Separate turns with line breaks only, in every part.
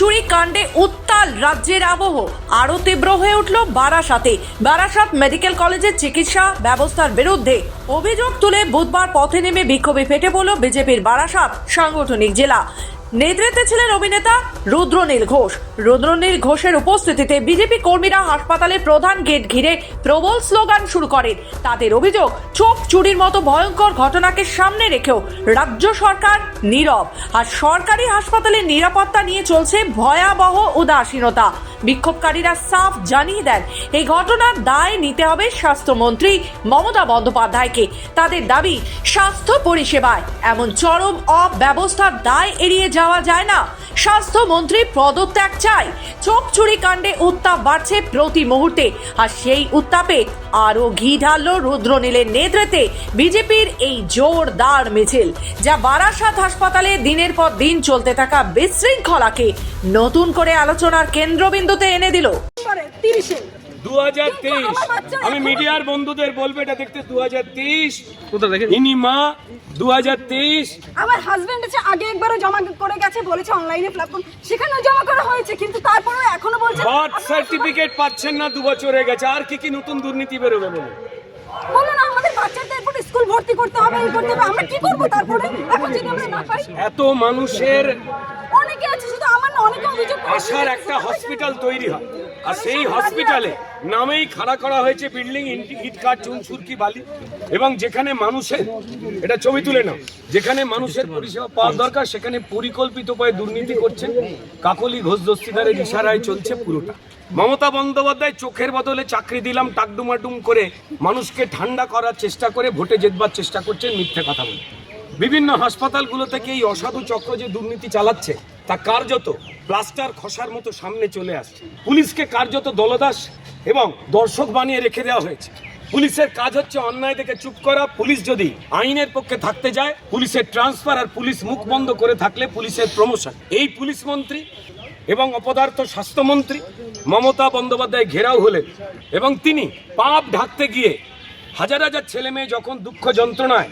চুরি কাণ্ডে উত্তাল রাজ্যের আবহ। আরও তীব্র হয়ে উঠল বারাসাতে। বারাসাত মেডিকেল কলেজের চিকিৎসা ব্যবস্থার বিরুদ্ধে অভিযোগ তুলে বুধবার পথে নেমে বিক্ষোভে ফেটে পড়ল বিজেপির বারাসাত সাংগঠনিক জেলা। নেতৃত্বে ছিলেন অভিনেতা রুদ্রনীল ঘোষ। রুদ্রনীল ঘোষের উপস্থিতিতে বিজেপি কর্মীরা হাসপাতালের প্রধান গেট ঘিরে প্রবল স্লোগান শুরু করেন। তাদের অভিযোগ, চোখ চুরির মতো ভয়ঙ্কর ঘটনাকে সামনে রেখেও রাজ্য সরকার নীরব। আর সরকারি হাসপাতালের নিরাপত্তা নিয়ে চলছে ভয়াবহ উদাসীনতা। বিক্ষোভকারীরা সাফ জানিয়ে দেন, এই ঘটনার দায় নিতে হবে স্বাস্থ্যমন্ত্রী মমতা বন্দ্যোপাধ্যায়কে। তাদের দাবি, স্বাস্থ্য পরিষেবায় এমন চরম অব্যবস্থার দায় এড়িয়ে যাওয়া যায় না। স্বাস্থ্যমন্ত্রী পদত্যাগ চাই চোখ চুরি কাণ্ডে উত্তাপ বাড়ছে প্রতি মুহূর্তে। আর সেই উত্তাপে আরও ঘি ঢালল রুদ্রনীলের নেতৃত্বে বিজেপির এই জোরদার মিছিল, যা বারাসাত হাসপাতালে দিনের পর দিন চলতে থাকা বিশৃঙ্খলাকে নতুন করে আলোচনার কেন্দ্রবিন্দুতে এনে দিল।
তিরিশে
দু হাজার তেইশ। আমি মিডিয়ার বন্ধুদের বলব এটা দেখতে দু হাজার তেইশ ইনি মা দু হাজার তেইশ।
আমার হাজবেন্ড আছে আগে একবারও জমা করে গেছে বলেছে অনলাইনে প্ল্যাটফর্ম সেখানেও জমা করা হয়েছে কিন্তু তারপরেও এখনও বলছে
বার্থ সার্টিফিকেট পাচ্ছেন না দু বছর হয়ে গেছে। আর কি কি নতুন দুর্নীতি বেরোবে বলে
বলুন না আমাদের বাচ্চাদের এরপর স্কুল ভর্তি করতে হবে এই করতে হবে। আমরা কি করব তারপরে? এখন যদি আমরা না পাই
এত মানুষের
অনেকে আছে, শুধু আমার না, অনেকে অভিযোগ।
আসার একটা হসপিটাল তৈরি হয়। আর সেই হসপিটালে নামেই খাড়া করা হয়েছে বিল্ডিং ইট কাঠ, চুন, সুরকি, বালি। এবং যেখানে মানুষের, এটা ছবি তুলে নাও, যেখানে মানুষের পরিষেবা পাওয়ার দরকার, সেখানে পরিকল্পিত উপায়ে দুর্নীতি করছেন। কাকলি ঘোষ দস্তিদারের ইশারায় চলছে পুরোটা। মমতা বন্দ্যোপাধ্যায় চোখের বদলে চাকরি দিলাম, টাকডুমাডুম করে মানুষকে ঠান্ডা করার চেষ্টা করে, ভোটে জেতবার চেষ্টা করছেন মিথ্যে কথা বলে। বিভিন্ন হাসপাতালগুলো থেকে এই অসাধু চক্র যে দুর্নীতি চালাচ্ছে, তা কার্যত প্লাস্টার খসার মতো সামনে চলে আসছে। পুলিশকে কার্যত দলদাস এবং দর্শক বানিয়ে রেখে দেওয়া হয়েছে। পুলিশের কাজ হচ্ছে অন্যায় দেখে চুপ করা। পুলিশ যদি আইনের পক্ষে থাকতে যায়, পুলিশের ট্রান্সফার আর পুলিশ মুখ বন্ধ করে থাকলে পুলিশের প্রমোশন। এই পুলিশ মন্ত্রী এবং অপদার্থ স্বাস্থ্যমন্ত্রী মমতা বন্দ্যোপাধ্যায় ঘেরাও হলেন এবং তিনি পাপ ঢাকতে গিয়ে হাজার হাজার ছেলে মেয়ে যখন দুঃখ যন্ত্রণায়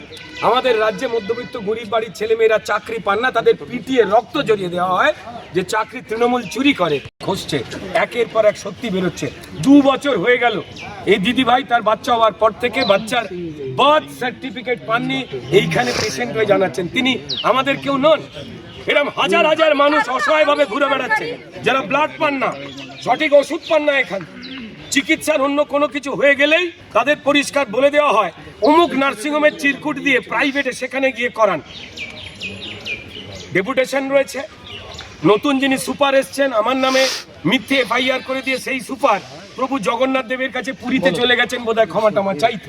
আমাদের রাজ্যে মধ্যবিত্ত গরিব বাড়ির ছেলেমেয়েরা চাকরি পান না, তাদের পিটিয়ে রক্ত জড়িয়ে দেওয়া হয় যে চাকরি তৃণমূল চুরি করে খসছে একের পর এক সত্যি বেরোচ্ছে। দু বছর হয়ে গেল, এই দিদি ভাই তার বাচ্চা হওয়ার পর থেকে বাচ্চার বার্থ সার্টিফিকেট পাননি, এইখানে পেশেন্ট হয়ে জানাচ্ছেন। তিনি আমাদের কেউ নন এরকম হাজার হাজার মানুষ অসহায়ভাবে ঘুরে বেড়াচ্ছে, যারা ব্লাড পান না, সঠিক ওষুধ পান না এখানে। চিকিৎসার অন্য কোনো কিছু হয়ে গেলেই তাদের পরিষ্কার বলে দেওয়া হয়। অমুক নার্সিংহোমের চিরকুট দিয়ে প্রাইভেটে সেখানে গিয়ে করান। ডেপুটেশন রয়েছে। নতুন যিনি সুপার এসছেন, আমার নামে মিথ্যে এফআইআর করে দিয়ে সেই সুপার প্রভু জগন্নাথ দেবের কাছে পুরীতে চলে গেছেন বোধহয় ক্ষমা টমা চাইতে।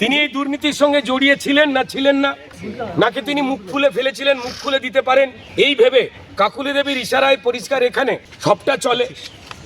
তিনি এই দুর্নীতির সঙ্গে জড়িয়ে ছিলেন না ছিলেন না? নাকি তিনি মুখ খুলে ফেলেছিলেন, মুখ খুলে দিতে পারেন? এই ভেবে কাকুলি দেবীর ইশারায় পরিষ্কার এখানে সবটা চলে।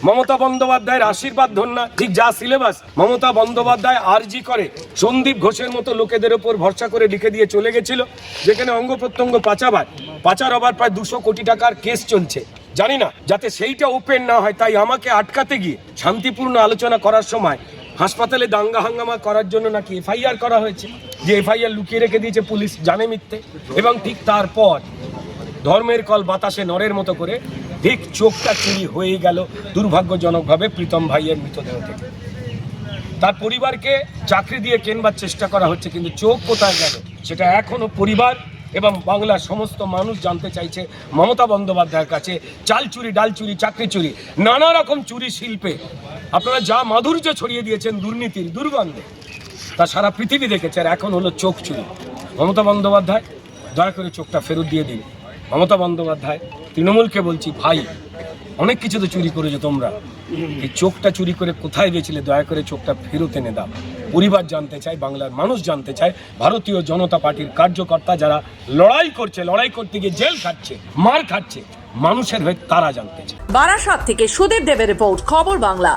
মমতা বন্দ্যোপাধ্যায়ের আশীর্বাদ ধন্যা ঠিক যা সিলেবাস মমতা বন্দ্যোপাধ্যায় আরজি করে, সন্দীপ ঘোষের মতো লোকেদের ওপর ভরসা করে লিখে দিয়ে চলে গেছিল, যেখানে অঙ্গ প্রত্যঙ্গ পাচাবার, পাচার হবার প্রায় দুশো কোটি টাকার কেস চলছে। জানি না, যাতে সেইটা ওপেন না হয়, তাই আমাকে আটকাতে গিয়ে শান্তিপূর্ণ আলোচনা করার সময় হাসপাতালে দাঙ্গা হাঙ্গামা করার জন্য নাকি এফআইআর করা হয়েছে, যে এফআইআর লুকিয়ে রেখে দিয়েছে পুলিশ জানে মিথ্যে, এবং ঠিক তারপর ধর্মের কল বাতাসে নরের মতো করে ঠিক চোখটা চুরি হয়ে গেল দুর্ভাগ্যজনকভাবে প্রীতম ভাইয়ের মৃতদেহ থেকে। তার পরিবারকে চাকরি দিয়ে কেনবার চেষ্টা করা হচ্ছে, কিন্তু চোখ কোথায় গেল? সেটা এখনও পরিবার এবং বাংলার সমস্ত মানুষ জানতে চাইছে মমতা বন্দ্যোপাধ্যায়ের কাছে। চাল চুরি, ডাল চুরি, চাকরি চুরি, নানা রকম চুরি শিল্পে। আপনারা যা মাধুর্য ছড়িয়ে দিয়েছেন দুর্নীতির, দুর্গন্ধে, তা সারা পৃথিবী দেখেছে আর এখন হলো চোখ চুরি। মমতা বন্দ্যোপাধ্যায়, দয়া করে চোখটা ফেরত দিয়ে দিন। মমতা বন্দ্যোপাধ্যায়, তৃণমূলকে বলছি, ভাই, অনেক কিছু তো চুরি করেছ তোমরা। এই চোখটা চুরি করে কোথায় গেছিলে দয়া করে চোখটা ফেরত এনে দাও। পরিবার জানতে চায়, বাংলার মানুষ জানতে চায়, ভারতীয় জনতা পার্টির কার্যকর্তা যারা লড়াই করছে, লড়াই করতে গিয়ে জেল খাচ্ছে, মার খাচ্ছে, মানুষের হয়ে তারা জানতে চায়।
বারাসাত থেকে সুদীপ দেবের রিপোর্ট, খবর বাংলা।